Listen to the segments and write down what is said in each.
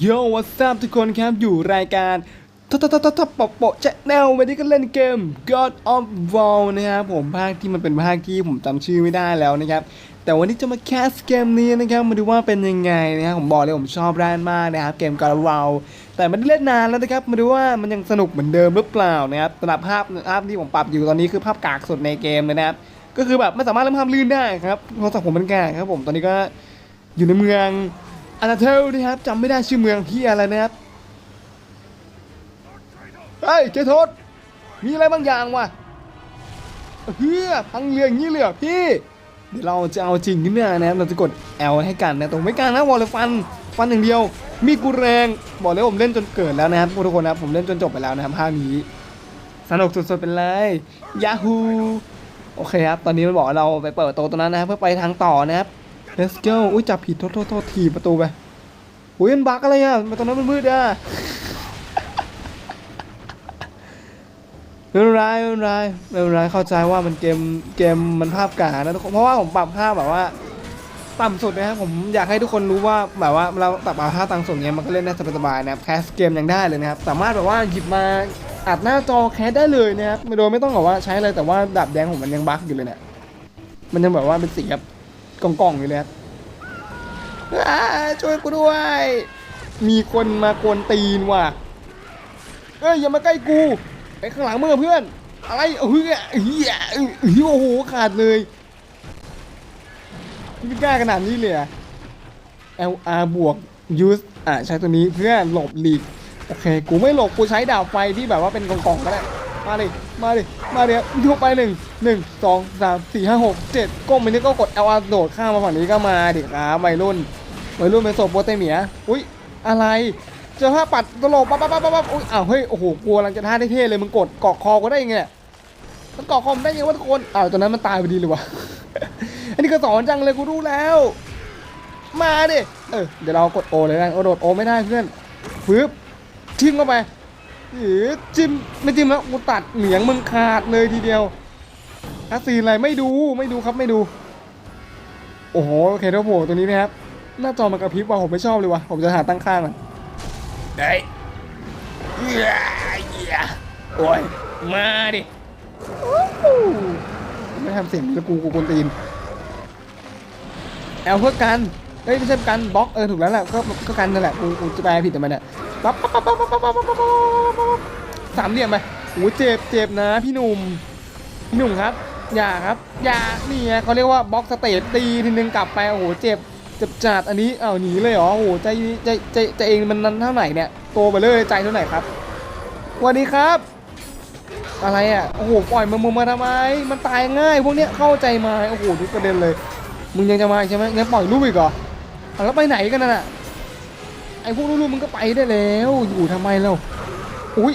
โย่วัสดีทุกคนครับอยู่รายการทททททปะปะแชแนลวันนี้ก็เล่นเกม God of War นะครับผมภาคที่มันเป็นภาคที่ผมจำชื่อไม่ได้แล้วนะครับ แต่วันนี้จะมาแคสเกมนี้นะครับมาดูว่าเป็นยังไงนะครับผมบอกเลยผมชอบร้านมากนะครับเกม God of War แต่ไม่ได้เล่นนานแล้วนะครับมาดูว่ามันยังสนุกเหมือนเดิมหรือเปล่านะครับสำหรับภาพภาพที่ผมปรับอยู่ตอนนี้คือภาพกากสุดในเกมเลยนะครับก็คือแบบไม่สามารถเล่นภาพลื่นได้ครับโทรศัพท์ผมมันกากครับผมตอนนี้ก็อยู่ในเมือง อานาเทลนะครับจำไม่ได้ชื่อเมืองที่อะไรนะครับเฮ้ยเจโทษมีอะไรบางอย่างวะเฮือพังเรืออย่างนี้เลยเหรอพี่ เดี๋ยวเราจะเอาจริงขึ้นมานะครับเราจะกด L ให้กันนะตรงไม่กันนะวอลเลฟันฟันอย่างเดียว มีกูแรงบอกเลยผมเล่นจนเกิดแล้วนะครับทุกคนนะครับผมเล่นจนจบไปแล้วนะครับภาคนี้สนุกสุดๆเป็นเลยยาฮูโอเคครับตอนนี้มันบอกเราไปเปิดประตูตรงนั้นนะครับเพื่อไปทางต่อนะครับ let's go อุ้ยจับผิดโทษโทษโทษทีประตูไปอุ้ยมันบั๊กอะไรอะมาตรงนั้นมันมืดอะไม่เป็นไรไม่เป็นไรไม่เป็นไรเข้าใจว่ามันเกมเกมมันภาพกานะทุกคนเพราะว่าผมปรับภาพแบบว่าต่ำสุดนะครับผมอยากให้ทุกคนรู้ว่าแบบว่าเราปรับภาพต่ำสุดเนี้ยมันก็เล่นได้สบายๆนะครับแคสเกมยังได้เลยนะครับสามารถแบบว่าหยิบมาอัดหน้าจอแคสได้เลยนะครับโดยไม่ต้องแบบว่าใช้เลยแต่ว่าดับแดงผมมันยังบั๊กอยู่เลยเนี่ยมันยังแบบว่าเป็นสีแบบ กล่องๆอยู่เลยครับอ่าช่วยกูด้วย มีคนมากวนตีนว่ะเอ้ยอย่ามาใกล้กูไปข้างหลังมึงอะเพื่อน อะไรเฮ้ยเฮียเฮ้ยโอ้โหขาดเลยนี่กล้าขนาดนี้เลยเหรอะ LR บวก use อะใช้ตัวนี้เพื่อหลบหลีก โอเค กูไม่หลบ กูใช้ดาบไฟที่แบบว่าเป็นกล่องๆก็ได้ มาดิ มาดิ มาดิทุกไปหนึ่งหนึ่งสองสามสี่ห้าหกเจ็ดก้มไปนี่ก็กด LR โดดข้ามมาฝั่งนี้ก็มาดิครับวัยรุ่นวัยรุ่นเป็นศพโปรเตเมียอุ้ยอะไรเจอภาปัดตลบปั๊บปั๊บปั๊บปั๊บอุ้ยอ้าวเฮ้ยโอ้โหกลัวกำลังจะท่าเท่เลยมึงกดเกาะคอก็ได้ยังไงเนี่ยมันเกาะคอมได้ยังไงวะทุกคนอ้าวตอนนั้นมันตายพอดีเลยวะอันนี้ก็สอนจังเลยกูรู้แล้ว มาดิเออเดี๋ยวเรากดโอเลยกันโอโดดโอไม่ได้เพื่อนปึ๊บทิ้งเข้าไป หรือจิ้มไม่จิ้มแล้วกูตัดเหนียงมึงขาดเลยทีเดียวคัสซีนอะไรไม่ดูไม่ดูครับไม่ดู โอ้โหโอเคครับผมตัวนี้นะครับ หน้าจอมันกระพริบว่ะผมไม่ชอบเลยว่ะผมจะหาตั้งค่ามันได้เหี้ยเหี้ยโอ้ยมาดิอู้หูไม่ทำเสียงแล้วกูกูกวนตีนแอลเพื่อกัน เอ้ยไม่ใช่กันบล็อกเออถูกแล้วแหละก็ก็กันนั่นแหละกูกูจะแปลผิดทำไมเนี่ยปั๊บปั๊บปั๊บปั๊บปั๊บปั๊บปั๊บปั๊บสามเหลี่ยมไปโอ้เจ็บเจ็บนะพี่หนุ่มพี่หนุ่มครับ อย่าครับ อย่านี่ไงเขาเรียกว่าบล็อกสเตตตีทีนึงกลับไปโอ้โหเจ็บเจ็บจัดอันนี้อ้าวหนีเลยเหรอโอ้โหใจใจใจใจเองมันนั้นเท่าไหร่เนี่ยโตไปเลยใจเท่าไหร่ครับสวัสดีครับอะไรอะ โอ้โห ปล่อยมันมึงมาทำไม มันตายง่าย พวกเนี้ยเข้าใจไหมา โอ้โห ทุกประเด็นเลย มึงยังจะมาใช่ไหมงั้นปล่อยลูกอีกเหรอ แล้วไปไหนกันน่ะไอ้พวกลูกๆมึงก็ไปได้แล้ว อยู่ทำไมเล่าอุ้ย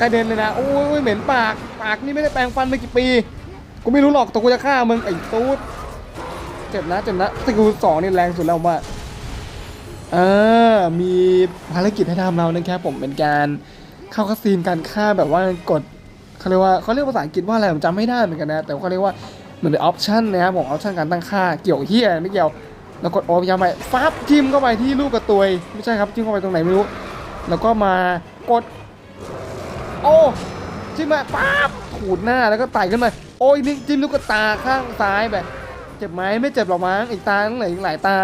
กระเด็นเลยนะโอ้ยเหม็นปากปากนี่ไม่ได้แปรงฟันมากี่ปีกูไม่รู้หรอกแต่กูจะฆ่ามึงไอ้ตูดเจ็บนะเจ็บนะสกิลสองนี่แรงสุดแล้วว่าเออมีภารกิจให้ทำเรานะครับผมเป็นการเข้าคาซีนการฆ่าแบบว่ากดเขาเรียกว่าเขาเรียกภาษาอังกฤษว่าอะไรผมจำไม่ได้เหมือนกันนะแต่เขาเรียกว่าเหมือนเป็นออปชันนะครับผมออปชันการตั้งค่าเกี่ยวเฮียไม่เกี่ยว แล้วกดโอพยายามไปฟับจิ้มเข้าไปที่ลูกกระตุยไม่ใช่ครับจิ้มเข้าไปตรงไหนไม่รู้ แล้วก็มากด โอ้จิ้มมาปั๊บขูดหน้าแล้วก็ไต่ขึ้นมาโอ้ยนี่จิ้มลูกกระตาข้างซ้ายไปเจ็บไหมไม่เจ็บหรอกมั้งอีกตาตั้งไหนอีกหลายตา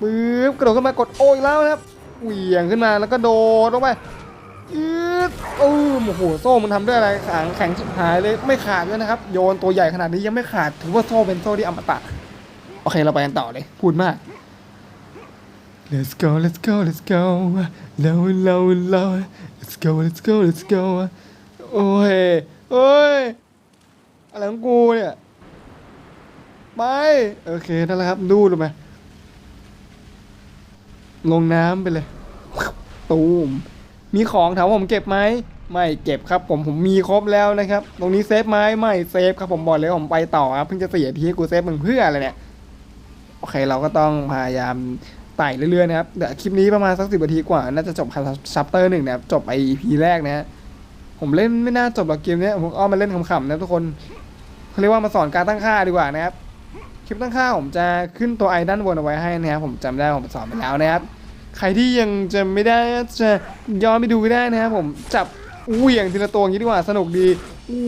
ปึ๊บกระโดดขึ้นมากดโอ้ยแล้วนะครับเหวี่ยงขึ้นมาแล้วก็โดดลงไปยืดอืมโอ้โหโซ่มันทำด้วยอะไรแข็งแข็งชิบหายเลยไม่ขาดด้วยนะครับ โยนตัวใหญ่ขนาดนี้ยังไม่ขาดถือว่าโซ่เป็นโซ่ที่อมตะ โอเคเราไปกันต่อเลย พูดมาก Let's go Let's go Let's go เราเราเรา Let's go Let's go Let's go โอ้ยโอ้ยอะไรของกูเนี่ยไปโอเคนั่นแหละครับดูลงไปลงน้ำไปเลยตูมมีของถามว่าผมเก็บไหมไม่เก็บครับ ผมผมมีครบแล้วนะครับ ตรงนี้เซฟไหมไม่เซฟครับผมบอกเลยผมไปต่อครับเพิ่งจะเสียทีให้กูเซฟมึงเพื่ออะไรเนี่ย โอเคเราก็ต้องพยายามไต่เรื่อยๆนะครับเดี๋ยวคลิปนี้ประมาณสักสิบนาทีกว่า น่าจะจบชัปเตอร์หนึ่งนะครับ จบไอพีแรกนะฮะผมเล่นไม่น่าจบหรอกเกมเนี้ยผมอ้อมมาเล่นขำๆนะทุกคนเขาเรียกว่ามาสอนการตั้งค่าดีกว่านะครับ คลิปตั้งค่าผมจะขึ้นตัวไอด้านบนเอาไว้ให้นะครับ ผมจำได้ผมสอนไปแล้วนะครับ ใครที่ยังจะไม่ได้จะย้อนไปดูก็ได้นะครับผมจับเหวี่ยงทีละตัวอย่างนี้ดีกว่าสนุกดี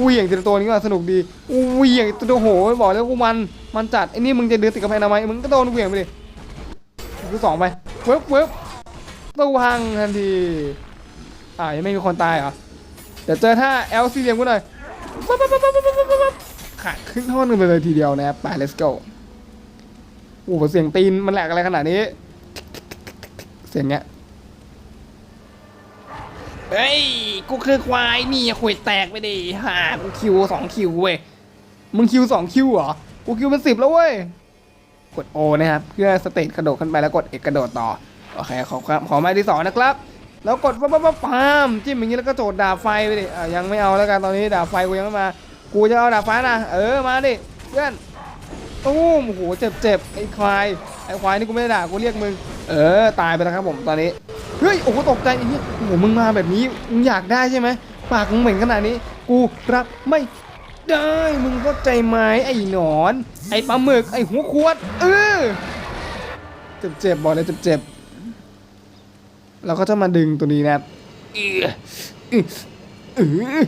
เหวี่ยงทีละตัวนี้ก็สนุกดีเหวี่ยงตัวโหบอกแล้วกูมัน มันจัดไอ้นี่มึงจะเดือดติดกระแพงทำไมมึงก็โดนเหวี่ยงไปดิกูสองไปเวิบเวิบตู้พังทันทีอ่ายังไม่มีคนตายเหรอเดี๋ยวเจอท่าเอลซีเลียมกูหน่อยปั๊บปั๊บปั๊บปั๊บปั๊บปั๊บปั๊บขาดครึ่งท่อนหนึงไปเลยทีเดียวนะครับไป let's go โอ้โหเสียงตีนมันแหลกอะไรขนาดนี้ เสียงเงี้ยเฮ้ย กูคือควายนี่ขวยแตกไปดิฮ่ากูคิวสองคิวเว้ย มึงคิวสองคิวเหรอ กูคิวเป็นสิบแล้วเว้ย กดโอนะครับ เพื่อสเตตกระโดดขึ้นไปแล้วกดเอกกระโดดต่อ โอเค ขอครับ ขอไม้ที่สองนะครับ แล้วกดปั๊บปั๊บปั๊บปามจิ้มอย่างนี้แล้วก็โจดดาบไฟไปดิอะยังไม่เอาแล้วกันตอนนี้ดาบไฟกูยังไม่มา กูจะเอาดาบไฟนะ เออ มาดิ เพื่อนตู้มโอ้โหเจ็บเจ็บไอ้ควาย ไอ้ควายนี่กูไม่ได้ด่า กูเรียกมึง เออ ตายไปแล้วครับผมตอนนี้ เฮ้ย โอ้โห ตกใจไอ้เหี้ยโอ้โห มึงมาแบบนี้ มึงอยากได้ใช่ไหม ปากมึงเหม็นขนาดนี้ กูรับไม่ ได้มึงเข้าใจไหมไอ้หนอน ไอ้ปลาหมึกไอ้หัวขวด เออเจ็บเจ็บบอกเลยเจ็บเจ็บเราก็จะมาดึงตัวนี้นะครับเออเออเออ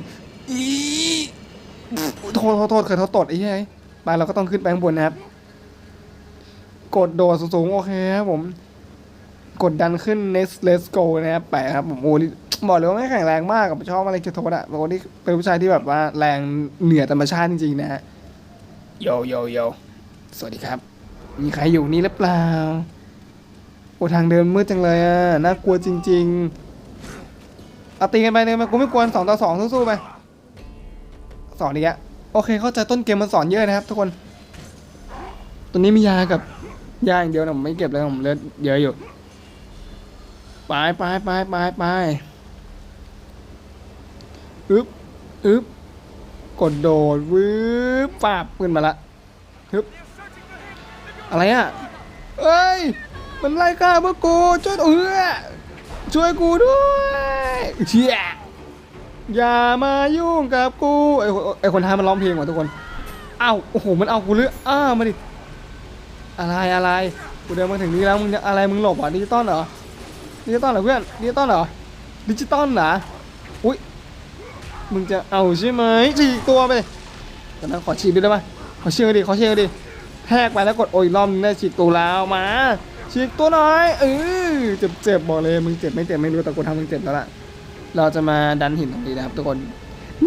โทษโทษโทษเคยเขาตดไอ้เหี้ยไปเราก็ต้องขึ้นไปข้างบนนะครับ กดโดดสูงๆโอเคครับผม กดดันขึ้น next let's go นะครับไปครับผมโอ้นี่บอกเลยว่าไม่แข็งแรงมากกับชอบอะไรเกโทษอะเป็นคนที่เป็นผู้ชายที่แบบว่าแรงเหนือธรรมชาติจริงๆนะฮะโยโยโยสวัสดีครับ มีใครอยู่นี่หรือเปล่าโอ้ทางเดินมืดจังเลยอะน่ากลัวจริง ๆเอาตีกันไปเลยมันกูไม่กวนสองต่อสองสู้ๆไปสอนอีกอะโอเค เข้าใจต้นเกมมันสอนเยอะนะครับทุกคนตัวนี้มียากับยาอย่างเดียวนะผมไม่เก็บเลยผมเลือดเยอะอยู่ ไปไปไปไปไปอึ๊บอึ๊บกดโดดวืบปาบขึ้นมาละฮึบอะไรอะเอ้ย มันไล่ฆ่าพวกกูช่วยเออช่วยกูด้วยเชี่ยอย่ามายุ่งกับกูไอ้คนไอ้คนไทยมันร้องเพลงว่ะทุกคนเอ้าโอ้โหมันเอากูเลืออ้าวมาดิอะไรอะไรกูเดินมาถึงนี้แล้วมึงจะอะไรมึงหลบอะดิจิตอลเหรอ ดิจิตอลเหรอเพื่อนดิจิตอลเหรอดิจิตอลเหรออุ้ยมึงจะเอาใช่ไหมฉีกตัวไปตอนนั้นขอฉีกด้วยได้ไหมขอเชื่อดิขอเชื่อดิแทกไปแล้วกดโอ้ยรอบนึงได้ฉีกตัวแล้วมาฉีกตัวหน่อยเออเจ็บเจ็บบอกเลยมึงเจ็บไม่เจ็บไม่รู้แต่กูทำมึงเจ็บแล้วล่ะเราจะมาดันหินตรงนี้นะครับ ทุกคน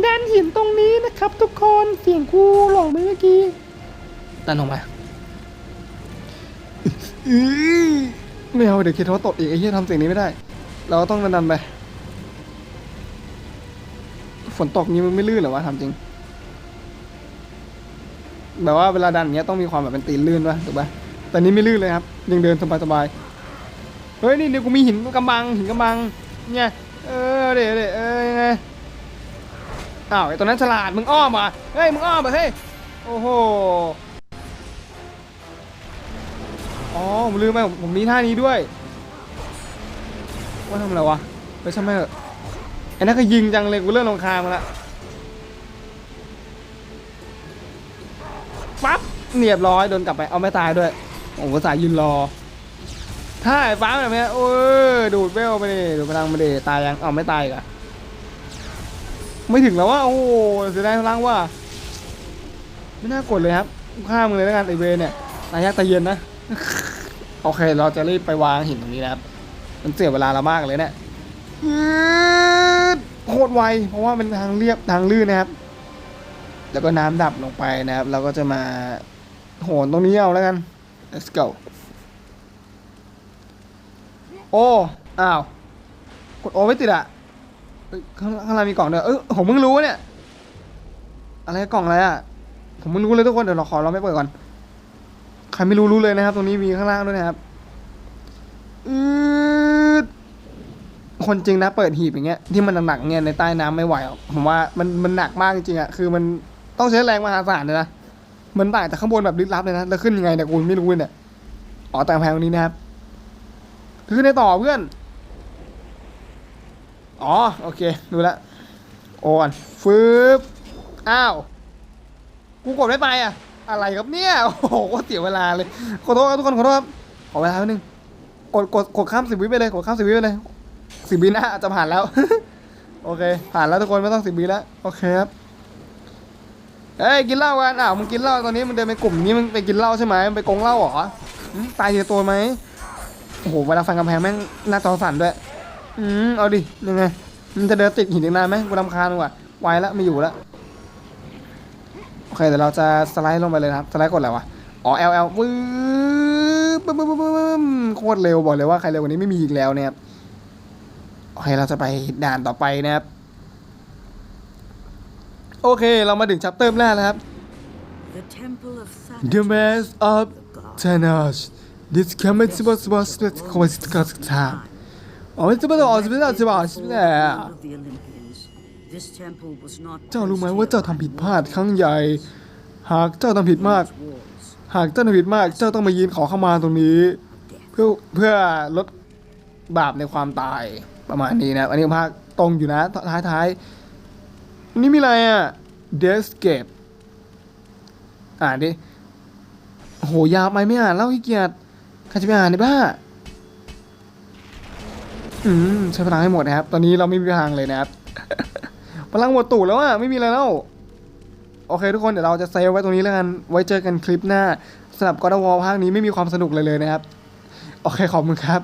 ดันหินตรงนี้นะครับ ทุกคนเสียงครูหลงไปเมื่อกี้ดันออกมาอื้อ ไม่เอาเดี๋ยวเคทอตดอีกไอ้เหี้ยทำสียงนี้ไม่ได้ เราก็ต้องดันดันๆไป ฝนตกนี้มันไม่ลื่นหรอวะทำจริง แบบว่าเวลาดันเงี้ยต้องมีความแบบเป็นตีนลื่นป่ะถูกป่ะแต่นี้ไม่ลื่นเลยครับยังเดินสบายๆ เฮ้ยนี่เดี๋ยวกูมีหินกำบังหินกำบัง เนี่ย เออเดี๋ยวเดี๋ยวเออยังไง อ้าวไอ้ตัวนั้นฉลาดมึงอ้อมอะเฮ้ยมึงอ้อมอะเฮ้ย โอ้โห อ๋อผมลืมไปผมผมมีท่านี้ด้วยว่าทำอะไรวะไปใช่ไหมเหอะไอ้นั่นก็ยิงจังเลยกูเริ่มลงคางมาละปั๊บเรียบร้อยโดนกลับไปเอาไม่ตายด้วยโอ้โหสายยืนรอถ้าไอ้ฟ้าแบบนี้โอ้ยดูดเวลไปดิดูดพลังไปดิตายยังเอาไม่ตายอีกอะไม่ถึงแล้วว่าโอ้โหเสียดายพลังว่าไม่น่ากดเลยครับฆ่ามึงเลยแล้วกันไอเวเนี่ยตายยากตายเย็นนะ โอเค เราจะรีบไปวางหินตรงนี้นะครับ มันเสียเวลาเรามากเลยเนี่ยอืดโคตรไว เพราะว่าเป็นทางเรียบทางลื่นนะครับ แล้วก็น้ำดับลงไปนะครับ เราก็จะมาโหนตรงนี้เอาแล้วกัน let's go โอ้ อ้าว กดโอไม่ติดอะเอ้ยข้างข้างล่างมีกล่องด้วยเออผมเพิ่งรู้เนี่ย อะไรกล่องอะไรอะผมเพิ่งรู้เลยทุกคน เดี๋ยวเราขอเราไม่เปิดก่อนใครไม่รู้รู้เลยนะครับ ตรงนี้มีข้างล่างด้วยนะครับอืดคนจริงนะเปิดหีบอย่างเงี้ยที่มันหนักๆเงี้ยในใต้น้ำไม่ไหวผมว่ามันมันหนักมากจริงๆอะคือมันต้องใช้แรงมหาศาลเลยนะมันต่างจากข้างบนแบบลึกลับเลยนะแล้วขึ้นยังไงเนี่ยกูไม่รู้เนี่ยอ๋อแต่กำแพงตรงนี้นะครับคือในต่อเพื่อน อ๋อโอเคดูแลวโอนฟืบอ้าวกูกดไม่ไปอะ อะไรครับเนี่ย โอ้โหโคตรเสียเวลาเลย ขอโทษครับทุกคนขอโทษครับ ขอเวลาแป๊บนึง กดกดกดข้ามสิบวิไปเลยกดข้ามสิบวิไปเลยสิบวิหน้าจะผ่านแล้ว โอเค ผ่านแล้วทุกคนไม่ต้องสิบวิแล้ว โอเคครับเอ้ยกินเหล้ากันอ้าวมึงกินเหล้าตอนนี้มึงเดินไปกลุ่มนี้มึงไปกินเหล้าใช่ไหมมึงไปกงเหล้าเหรอตายทีละตัวไหมโอ้โหเวลาฟันกำแพงแม่งหน้าจอสั่นด้วย อืมเอาดิยังไงมันจะเดินติดหินอีกนานไหมกูรำคาญว่ะไวแล้วไม่อยู่แล้ว โอเคเดี๋ยวเราจะสไลด์ลงไปเลยนะครับ สไลด์กดอะไรวะ อ๋อ L L วืบบึ้มบึ้มบึ้มบึ้มบึ้มโคตรเร็วบอกเลยว่าใครเร็วกว่านี้ไม่มีอีกแล้วนะครับโอเคเราจะไปด่านต่อไปนะครับ โอเคเรามาถึงชัปเตอร์แรกแล้วครับ The temple of The Saturn. Mass of Thanos This coming to us was the time อ๋อไม่ใช่ไม่ต้องอ๋อไม่ใช่ไม่ใช่ไม่ใเจ้ารู้ไหม placed ว่าเจ้า here ทำผิดพลาดครั้งใหญ่ หากเจ้าทำผิดมาก by walls. หากเจ้าทำผิดมาก เจ้าต้องมายืนขอเข้ามาตรงนี้ เพื่อเพื่อลดบาปในความตายประมาณนี้นะ อันนี้ภาคตรงอยู่นะ ท้ายท้ายๆนี่มีอะไรอะ Descape อ่านดิโอ้โหยาวไปไม่อ่านแล้วขี้เกียจใครจะไปอ่านในบ้าอืมใช้พลังให้หมดนะครับ ตอนนี้เราไม่มีพลังเลยนะครับพ ลังหมดตู่แล้วอะไม่มีอะไรแล้วโอเคทุกคนเดี๋ยวเราจะเซฟไว้ตรงนี้แล้วกันไว้เจอกันคลิปหน้าสำหรับกอดวอภาคนี้ไม่มีความสนุกเลยเลยนะครับ โอเคขอบคุณครับ